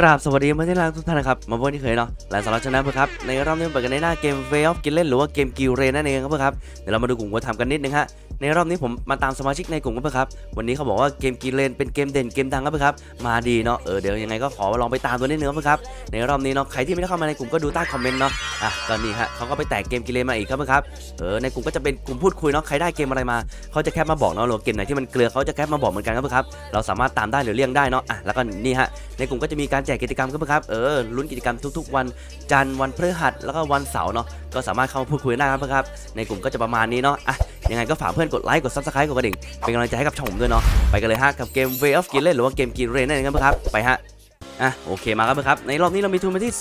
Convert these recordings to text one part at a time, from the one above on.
กราบสวัสดีเพื่อนที่รักทุกท่านนะครับ มาพบกันที่เคยเนาะและสำหรับชนะเพื่อครับ ในรอบนี้เปิดกันในหน้าเกม Way of กินเล่นหรือว่าเกมกิลเรนนั่นเองครับเพื่อครับ เดี๋ยวเรามาดูกลุ่มวัวทำกันนิดนึงฮะ ในรอบนี้ผมมาตามสมาชิกในกลุ่มครับเพื่อครับ วันนี้เขาบอกว่าเกมกิลเรนเป็นเกมเด่นเกมดังครับเพื่อครับ มาดีเนาะ เออเดี๋ยวยังไงก็ขอลองไปตามตัวนิดนึงครับเพื่อครับ ในรอบนี้เนาะ ใครที่ไม่ได้เข้ามาในกลุ่มก็ดูใต้คอมเมนต์เนาะ อะก็นี่ฮะเขาก็ไปแตกเกมกิลเลนมาอีกครับเพื่อครับ เออในกลุ่มก็จะเป็นกลุ่มพูดคุยเนาะ ใครได้เกมอะไรมาเขาจะแคปมาบอกเนาะหรือเกมไหนที่มันเกลือเขาจะแคปมาบอกเหมือนกันครับเพื่อครับ เราสามารถตามได้หรือเลี่ยงได้เนาะอะแล้วก็นี่ฮะในกลุ่มก็จะมีการแจกกิจกรรมครับเพครับ เออลุ้นกิจกรรมทุก ๆ วันจันทร์วันพฤหัสแล้วก็วันเสาร์เนาะ ก็สามารถเข้ามาพูดคุยได้ครับเพครับ ในกลุ่มก็จะประมาณนี้เนาะ อะ ยังไงก็ฝากเพื่อนกดไลค์ กดซับสไครต์กดกระดิ่ง เป็นกำลังใจให้กับช่องผมด้วยเนาะ ไปกันเลยฮะ กับเกม Way of Skill หรือว่าเกมกินเรนนั่นเองครับเพครับ ไปฮะ อะ โอเค มาครับเพครับ ในรอบนี้เรามีทุนไปที่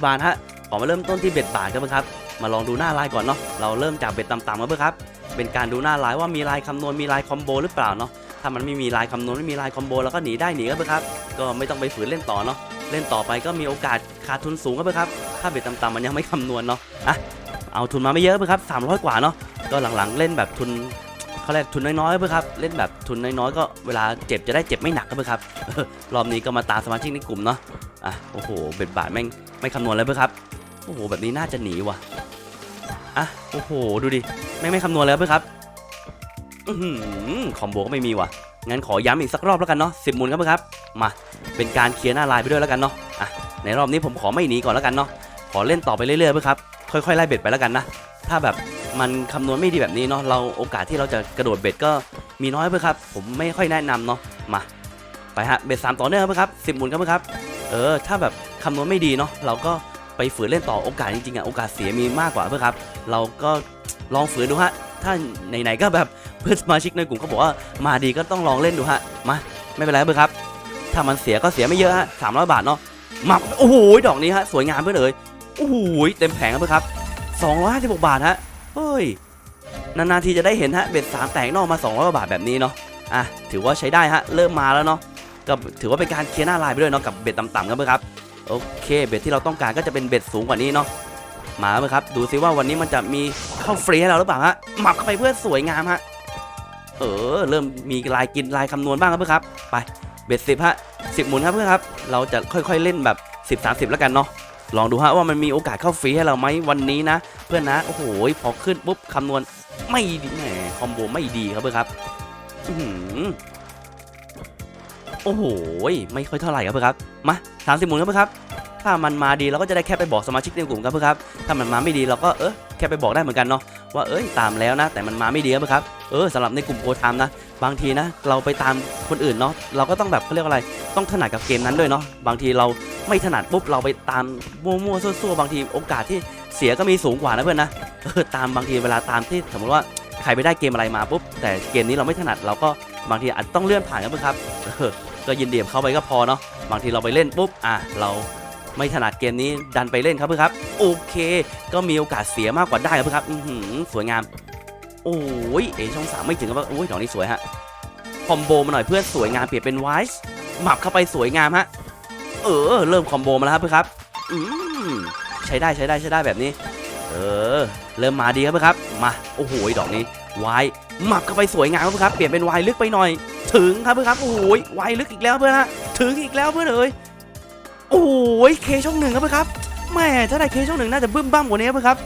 334 บาทฮะ ขอมาเริ่มต้นที่เบ็ดบาทครับเพื่อนครับ มาลองดูหน้าลายก่อนเนาะ เราเริ่มจากเบ็ดต่ำๆครับเพื่อนครับ เป็นการดูหน้าลายว่ามีลายคำนวณ มีลายคอมโบหรือเปล่าเนาะ ถ้ามันไม่มีลายคำนวณไม่มีลายคอมโบแล้วก็หนีได้หนีครับเพื่อครับ ก็ไม่ต้องไปฝืนเล่นต่อเนาะเล่นต่อไปก็มีโอกาสขาดทุนสูงครับเพื่อครับถ้าเบ็ดต่ำๆมันยังไม่คำนวณเนาะอะเอาทุนมาไม่เยอะเพื่อครับ300 กว่าเนาะก็หลังๆเล่นแบบทุนเขาเรียกทุนน้อยๆเพื่อครับเล่นแบบทุนน้อยๆก็เวลาเจ็บจะได้เจ็บไม่หนักครับเพื่อครับรอบนี้ก็มาตามสมาชิกในกลุ่มเนาะอะโอ้โหเบ็ดบาทแม่งไม่คำนวณเลยเพื่อครับโอ้โหแบบนี้น่าจะหนีว่ะอะโอ้โหดูดิแม่งไม่คำนวณเลยเพื่อครับ คอมโบก็ไม่มีว่ะ งั้นขอย้ำอีกสักรอบแล้วกันเนาะสิบมูลครับเพื่อนครับ มาเป็นการเคลียร์หน้าลายไปด้วยแล้วกันเนาะอะในรอบนี้ผมขอไม่หนีก่อนแล้วกันเนาะขอเล่นต่อไปเรื่อยๆเพื่อนครับค่อยๆไล่เบ็ดไปแล้วกันนะถ้าแบบมันคำนวณไม่ดีแบบนี้เนาะเราโอกาสที่เราจะกระโดดเบ็ดก็มีน้อยเพื่อนครับ ผมไม่ค่อยแนะนำเนาะมาไปฮะเบ็ดสามต่อเนื่องเพื่อนครับสิบมูลครับเพื่อนครับเออถ้าแบบคำนวณไม่ดีเนาะเราก็ไปฝืนเล่นต่อโอกาสจริงๆอะโอกาสเสียมีมากกว่าเพื่อนครับ เราก็ลองฝืนดูฮะ ถ้าไหนๆก็แบบเพื่อนสมาชิกในกลุ่มเขาบอกว่ามาดีก็ต้องลองเล่นดูฮะมาไม่เป็นไรเพื่อนครับ ถ้ามันเสียก็เสียไม่เยอะฮะสามร้อยบาทเนาะมาโอ้โหดอกนี้ฮะสวยงามเพื่อนเอ๋ยโอ้โหเต็มแผงครับเพื่อนครับสองร้อยห้าสิบหกบาทฮะเฮ้ยนานๆทีจะได้เห็นฮะเบ็ดสามแตกนอกมา200กว่าบาทแบบนี้เนาะอะถือว่าใช้ได้ฮะเริ่มมาแล้วเนาะก็ถือว่าเป็นการเคลียร์หน้าลายไปด้วยเนาะกับเบ็ดต่ำๆครับเพื่อนครับโอเคเบ็ดที่เราต้องการก็จะเป็นเบ็ดสูงกว่านี้เนาะ มาเพื่อนครับ ดูซิว่าวันนี้มันจะมีเข้าฟรีให้เราหรือเปล่าฮะหมับเข้าไปเพื่อสวยงามฮะ เออ เริ่มมีลายกินลายคำนวณบ้างครับเพื่อนครับ ไป เบ็ดสิบฮะสิบหมุนครับเพื่อนครับ เราจะค่อยๆเล่นแบบ10 30แล้วกันเนาะ ลองดูฮะว่ามันมีโอกาสเข้าฟรีให้เราไหมวันนี้นะ เพื่อนนะ โอ้โห พอขึ้นปุ๊บคำนวณไม่ดีแหมคอมโบไม่ดีครับเพื่อนครับอื้อหือโอ้โห ไม่ค่อยเท่าไหร่ครับเพื่อนครับ มาสามสิบหมุนครับเพื่อนครับ ถ้ามันมาดีเราก็จะได้แค่ไปบอกสมาชิกในกลุ่มครับเพื่อนครับ ถ้ามันมาไม่ดีเราก็เออแค่ไปบอกได้เหมือนกันเนาะว่าเอ้ยตามแล้วนะ แต่มันมาไม่ดีครับเพื่อนครับเออสำหรับในกลุ่มโปรไทม์นะ บางทีนะ เราไปตามคนอื่นเนาะเราก็ต้องแบบเขาเรียกว่าอะไรต้องถนัดกับเกมนั้นด้วยเนาะบางทีเราไม่ถนัดปุ๊บเราไปตามมั่วๆซั่วๆบางทีโอกาสที่เสียก็มีสูงกว่านะเพื่อนนะเออตามบางทีเวลาตามที่สมมติว่าใครไปได้เกมอะไรมาปุ๊บแต่เกมนี้เราไม่ถนัดเราก็บางทีอาจต้องเลื่อนผ่านครับเพื่อนครับก็ยินดีกับเข้าไปก็พอเนาะบางทีเราไปเล่นปุ๊บอะเรา ไม่ถนัดเกมนี้ดันไปเล่นครับเพื่อนครับ โอเค ก็มีโอกาสเสียมากกว่าได้ครับเพื่อนครับอืสวยงาม โอ้ยเอช่องสามไม่ถึงครับโอ้ยดอกนี้สวยฮะคอมโบมาหน่อยเพื่อนสวยงามเปลี่ยนเป็นไวส์หมับเข้าไปสวยงามฮะเออ เริ่มคอมโบมาแล้วครับเพื่อนครับอืมใช้ได้ใช้ได้ใช้ได้แบบนี้ เออ เริ่มมาดีครับเพื่อนครับ มาโอ้โหดอกนี้วายหมับเข้าไปสวยงามครับเพื่อนครับเปลี่ยนเป็นวายลึกไปหน่อย ถึงครับเพื่อนครับโอ้โหวายลึกอีกแล้วเพื่อนฮะถึงอีกแล้วเพื่อนเอ๋ย โอ้โหเคช่องหนึ่งครับเพื่อนครับแม่ถ้าได้เคช่องหนึ่งน่าจะบึ้มบ้ามกว่านี้ครับเพื่อนครับ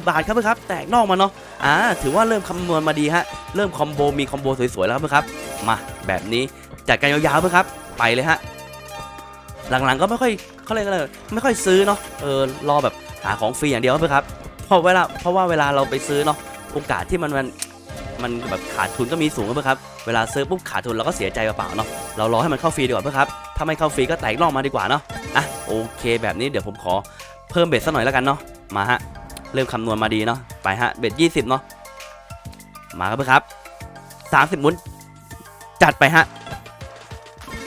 261 บาทครับเพื่อนครับ แตกนอกมาเนาะอ่าถือว่าเริ่มคำนวณมาดีฮะเริ่มคอมโบมีคอมโบสวยๆแล้วครับเพื่อนครับมาแบบนี้จัดการยาวๆเพื่อนครับไปเลยฮะหลังๆก็ไม่ค่อยเขาเรียกอะไรไม่ค่อยซื้อเนาะเออรอแบบหาของฟรีอย่างเดียวครับเพื่อนครับเพราะเวลาเพราะว่าเวลาเราไปซื้อเนาะโอกาสที่มันมันมันแบบขาดทุนก็มีสูงครับเพื่อนครับเวลาซื้อปุ๊บขาดทุนเราก็เสียใจเปล่าๆเนาะเรารอให้มันเข้าฟรีดีกว่าเพื่อนครับ ถ้าไม่เข้าฟรีก็แตกนอกมาดีกว่าเนาะอะโอเคแบบนี้เดี๋ยวผมขอเพิ่มเบ็ดสักหน่อยแล้วกันเนาะมาฮะเริ่มคำนวณมาดีเนาะไปฮะเบ็ด20เนาะมาครับเพื่อนครับ30หมุนจัดไปฮะ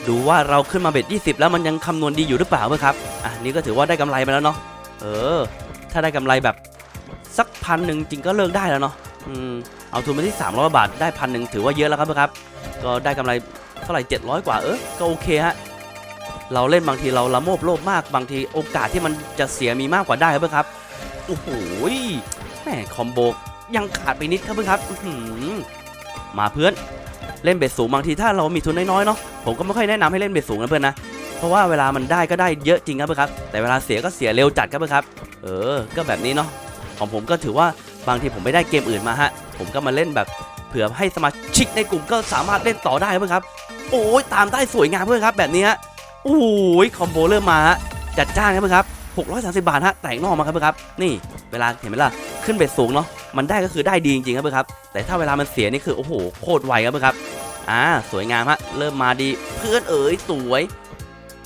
ดูว่าเราขึ้นมาเบ็ด20 แล้วมันยังคำนวณดีอยู่หรือเปล่าเพื่อนครับอะนี่ก็ถือว่าได้กำไรไปแล้วเนาะเออ ถ้าได้กำไรแบบสักพันหนึ่งจริงก็เลิกได้แล้วเนาะอืมเอาทุนมาที่300บาทได้พันหนึ่งถือว่าเยอะแล้วครับเพื่อนครับ ก็ได้กำไรเท่าไหร่700 กว่าเออก็โอเคฮะ เราเล่นบางทีเราละโมบโลภมากบางทีโอกาสที่มันจะเสียมีมากกว่าได้ครับเพื่อนครับโอ้โหแหมคอมโบยังขาดไปนิดครับเพื่อนครับมาเพื่อนเล่นเบ็ดสูงบางทีถ้าเรามีทุนน้อยๆเนาะผมก็ไม่ค่อยแนะนำให้เล่นเบ็ดสูงนะเพื่อนนะเพราะว่าเวลามันได้ก็ได้เยอะจริงครับเพื่อนครับ แต่เวลาเสียก็เสียเร็วจัดครับเพื่อนครับ เออ ก็แบบนี้เนาะของผมก็ถือว่าบางทีผมไม่ได้เกมอื่นมาฮะผมก็มาเล่นแบบเผื่อให้สมาชิกในกลุ่มก็สามารถเล่นต่อได้เพื่อนครับ โอ้ยตามได้สวยงามเพื่อนครับแบบนี้ฮะ โอ้ยคอมโบเริ่มมาฮะจัดจ้านครับเพื่อนครับ630 บาทฮะแต่งนอกมาครับเพื่อนครับนี่เวลาเห็นไหมล่ะขึ้นเบ็ดสูงเนาะมันได้ก็คือได้ดีจริงๆครับเพื่อนครับแต่ถ้าเวลามันเสียนี่คือโอ้โหโคตรไวครับเพื่อนครับอ่าสวยงามฮะเริ่มมาดีเพื่อนเอ๋ยสวย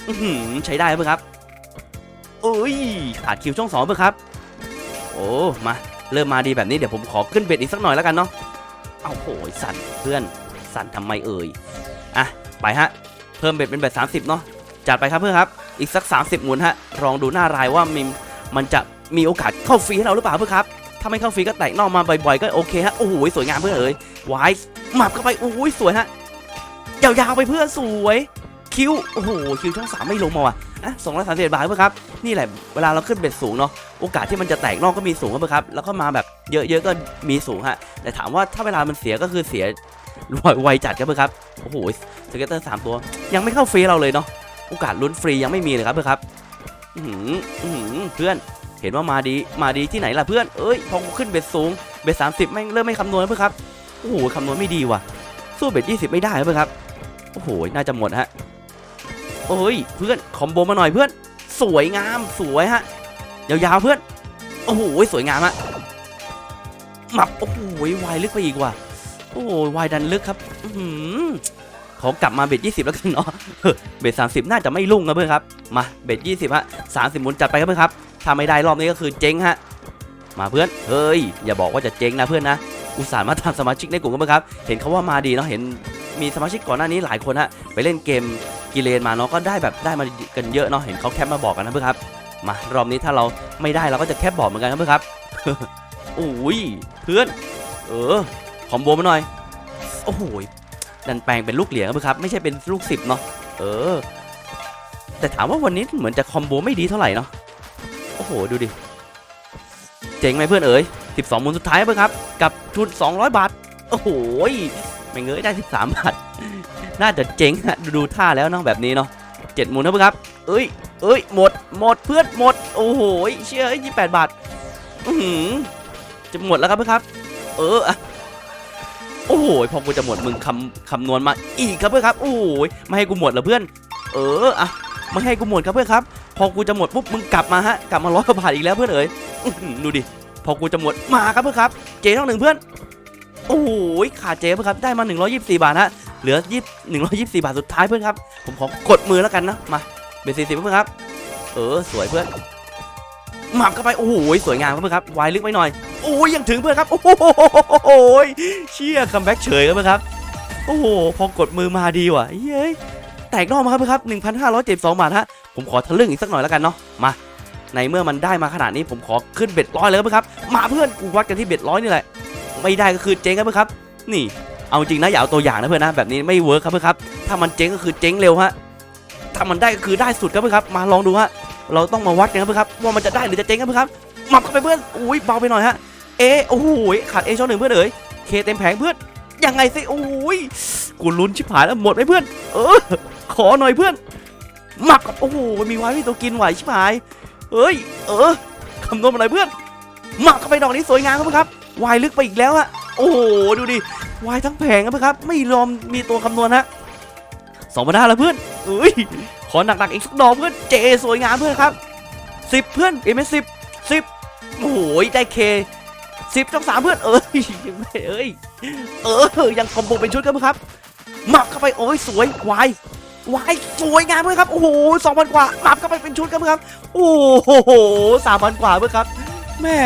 อื้อหือใช้ได้ครับเพื่อนครับเอ้ยขาดคิวช่องสองเพื่อนครับโอ้มาเริ่มมาดีแบบนี้เดี๋ยวผมขอขึ้นเบ็ดอีกสักหน่อยแล้วกันเนาะเอาโหยสั่นเพื่อนสั่นทำไมเอ่ยอะไปฮะเพิ่มเบ็ดเป็นเบ็ด30เนาะ จัดไปครับเพื่อนครับ อีกสัก 30หมุนฮะลองดูหน้ารายว่ามีมันจะมีโอกาสเข้าฟรีให้เราหรือเปล่าเพื่อนครับถ้าไม่เข้าฟรีก็แตกนอกมาบ่อยๆก็โอเคฮะโอ้โหสวยงามเพื่อนเอ๋ยวายหมับเข้าไปโอ้ยสวยฮะยาวๆไปเพื่อนสวยคิวโอ้โหคิวช่องสามไม่ลงมาว่ะอะสองร้อยสามสิบบาทเพื่อนครับนี่แหละเวลาเราขึ้นเบ็ดสูงเนาะโอกาสที่มันจะแตกนอกก็มีสูงครับเพื่อนครับแล้วก็มาแบบเยอะๆก็มีสูงฮะแต่ถามว่าถ้าเวลามันเสียก็คือเสียไวไวจัดครับเพื่อนครับโอ้โหสเก็ตเตอร์สามตัว ยังไม่เข้าฟรีเราเลยเนาะ โอกาสลุ้นฟรียังไม่มีเลยครับเพื่อนครับอือหืออื้อหือเพื่อนเห็นว่ามาดีมาดีที่ไหนล่ะเพื่อนเอ้ยพอขึ้นเบ็ดสูงเบ็ดสามสิบแม่เริ่มไม่คำนวณแล้วเพื่อนครับโอ้โหคำนวณไม่ดีว่ะ สู้เบ็ดยี่สิบไม่ได้เพื่อนครับโอ้โหน่าจะหมดฮะโอ้ยเพื่อนคอมโบมาหน่อยเพื่อน สวยงามสวยฮะยาวๆเพื่อนโอ้โหสวยงามฮะหมับโอ้โหวายลึกไปอีกว่ะโอ้โหวายดันลึกครับ อื ขอกลับมาเบ็ดยี่สิบแล้วกันเนาะเบ็ดสามสิบน่าจะไม่ลุ่งนะเพื่อนครับ มาเบ็ดยี่สิบฮะสามสิบหมุนจัดไปครับเพื่อนครับถ้าไม่ได้รอบนี้ก็คือเจ๊งฮะ มาเพื่อน เฮ้ย อย่าบอกว่าจะเจ๊งนะเพื่อนนะ อุตส่าห์มาทำสมาชิกในกลุ่มกันเพื่อนครับ เห็นเขาว่ามาดีเนาะ เห็นมีสมาชิกก่อนหน้านี้หลายคนฮะ ไปเล่นเกมกิเลนมาเนาะ ก็ได้แบบได้มากันเยอะเนาะ เห็นเขาแคปมาบอกกันนะเพื่อนครับ มารอบนี้ถ้าเราไม่ได้เราก็จะแคปบอกเหมือนกันครับเพื่อนครับโอ้ย เพื่อน เออ คอมโบมาหน่อย โอ้โห ดันแปลงเป็นลูกเหรียญครับเพื่อนครับไม่ใช่เป็นลูกสิบเนาะเออ แต่ถามว่าวันนี้เหมือนจะคอมโบไม่ดีเท่าไหร่เนาะโอ้โหดูดิเจ๋งไหมเพื่อนเอ๋ย12มุนสุดท้ายเพื่อนครับ กับทุน200 บาท โอ้โหไม่เงยได้ 13 บาท น่าจะเจ๋งฮะดูท่าแล้วเนาะแบบนี้เนาะเจ็ดมุนนะเพื่อนครับ เอ้ยเอ้ยหมดหมดเพื่อนหมด โอ้โหยเชื่อยี่แปดบาท อือจะหมดแล้วครับเพื่อนครับ เออ โอ้โหพอกูจะหมดมึงคำคำนวณมาอีกครับเพื่อนครับโอ้ยไม่ให้กูหมดเหรอเพื่อน เอออะไม่ให้กูหมดครับเพื่อนครับ พอกูจะหมดปุ๊บมึงกลับมาฮะกลับมาร้อยกว่าบาทอีกแล้วเพื่อนเอ๋ยดูดิพอกูจะหมดมาครับเพื่อนครับ เจ๊ต้องหนึ่งเพื่อนโอ้โหขาดเจ๊เพื่อนครับได้มา 124 บาทฮะเหลือ20 124 บาทสุดท้ายเพื่อนครับ ผมขอกดมือแล้วกันนะมาเบสสี่สิบเพื่อนครับ เออสวยเพื่อนหมับเข้าไปโอ้โหสวยงามเพื่อนครับวายลึกไปหน่อย โอ้ยยังถึงเพื่อนครับ โอ้โหเชี่ยคัมแบ็กเฉยครับเพื่อนครับ โอ้โห พอกดมือมาดีว่ะเย้ยแตกนอกมาครับเพื่อนครับ 1,572 บาทฮะ ผมขอทะลึ่งอีกสักหน่อยแล้วกันเนาะ มา ในเมื่อมันได้มาขนาดนี้ผมขอขึ้นเบ็ดร้อยเลยครับเพื่อนครับ มาเพื่อนกูวัดกันที่เบ็ดร้อยนี่แหละ ไม่ได้ก็คือเจ๊งครับเพื่อนครับ นี่ เอาจริงนะอย่าเอาตัวอย่างนะเพื่อนนะ แบบนี้ไม่เวิร์คครับเพื่อนครับ ถ้ามันเจ๊งก็คือเจ๊งเร็วฮะ ถ้ามันได้ก็คือได้สุดครับเพื่อนครับ มาลองดูฮะ เราต้องมาวัดกันครับเพื่อนครับว่ามันจะได้หรือจะเจ๊งครับเพื่อนครับหมับเข้าไปเพื่อน อุ้ยเบาไปหน่อยฮะ เอโอ้โหขาดเอช่องหนึ่งเพื่อนเอ๋ยเคเต็มแผงเพื่อนยังไงสิโอ้ยกูลุ้นชิบหายแล้วหมดไหมเพื่อน เออ ขอหน่อยเพื่อนหมับโอ้โหมีไว้มีตัวกินไหวชิบหายเอ้ย เออคำนวณมาหน่อยเพื่อนหมักเข้าไปดอกนี้สวยงามครับเพื่อนครับวายลึกไปอีกแล้วฮะโอ้โหดูดิวายทั้งแผงครับเพื่อนครับ ไม่ยอมมีตัวคำนวณฮะสองพันห้าแล้วเพื่อนเอ้ยขอหนักๆอีกสักดอกเพื่อนเจสวยงามเพื่อนครับสิบเพื่อนเอ็มเอสิบสิบโอ้โหได้เค สิบช่องสามเพื่อนเอ้ยไม่เอ้ยเออยังคอมโบเป็นชุดครันครับหมับเข้าไปโอ้ยสวยวายวายสวยงามเพื่อนครับโอ้โหสองพันกว่าหมับเข้าไปเป็นชุดครันครับโอ้โหสามพันกว่าเพื่อนครับแม่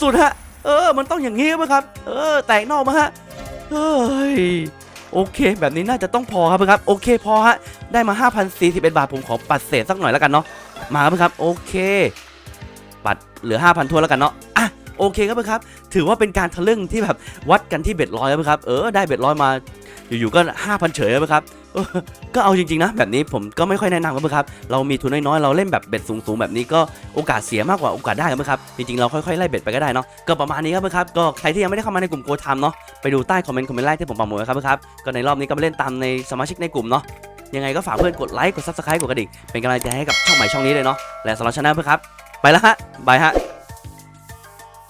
สุดฮะเออ มันต้องอย่างงี้เพื่อนครับ เออ แตกนอกมาฮะเฮ้ยโอเค แบบนี้น่าจะต้องพอครับเพื่อนครับ โอเคพอฮะได้มา 5,041 บาทผมขอปัดเศษสักหน่อยแล้วกันเนาะมาครับเพื่อนครับ โอเค ปัดเหลือ 5,000ทั่วแล้วกันเนาะอะ โอเคครับเพื่อนครับ ถือว่าเป็นการทะลึ่งที่แบบวัดกันที่เบ็ดร้อยครับเพื่อนครับ เออได้เบ็ดร้อยมาอยู่ๆก็5,000เฉยครับเพื่อนครับก็เอาจริงๆนะแบบนี้ผมก็ไม่ค่อยแนะนำครับเพื่อนครับ เรามีทุนน้อยๆเราเล่นแบบเบ็ดสูงๆแบบนี้ก็โอกาสเสียมากกว่าโอกาสได้ครับเพื่อนครับจริงๆเราค่อยๆไล่เบ็ดไปก็ได้เนาะก็ประมาณนี้ครับเพื่อนครับก็ใครที่ยังไม่ได้เข้ามาในกลุ่มโกทามเนาะไปดูใต้คอมเมนต์คอมเมนต์แรกที่ผมปักหมุดไว้ครับเพื่อนครับก็ในรอบนี้ก็มาเล่นตามในสมาชิกในกลุ่มเนาะยังไงก็ฝากเพื่อนกดไลค์กดซับสไครต์กดกระดิ่งเป็นกำลังใจให้กับช่องใหม่ช่องนี้เลยเนาะและสำหรับชนะเพื่อนครับไปแล้วฮะบายฮะ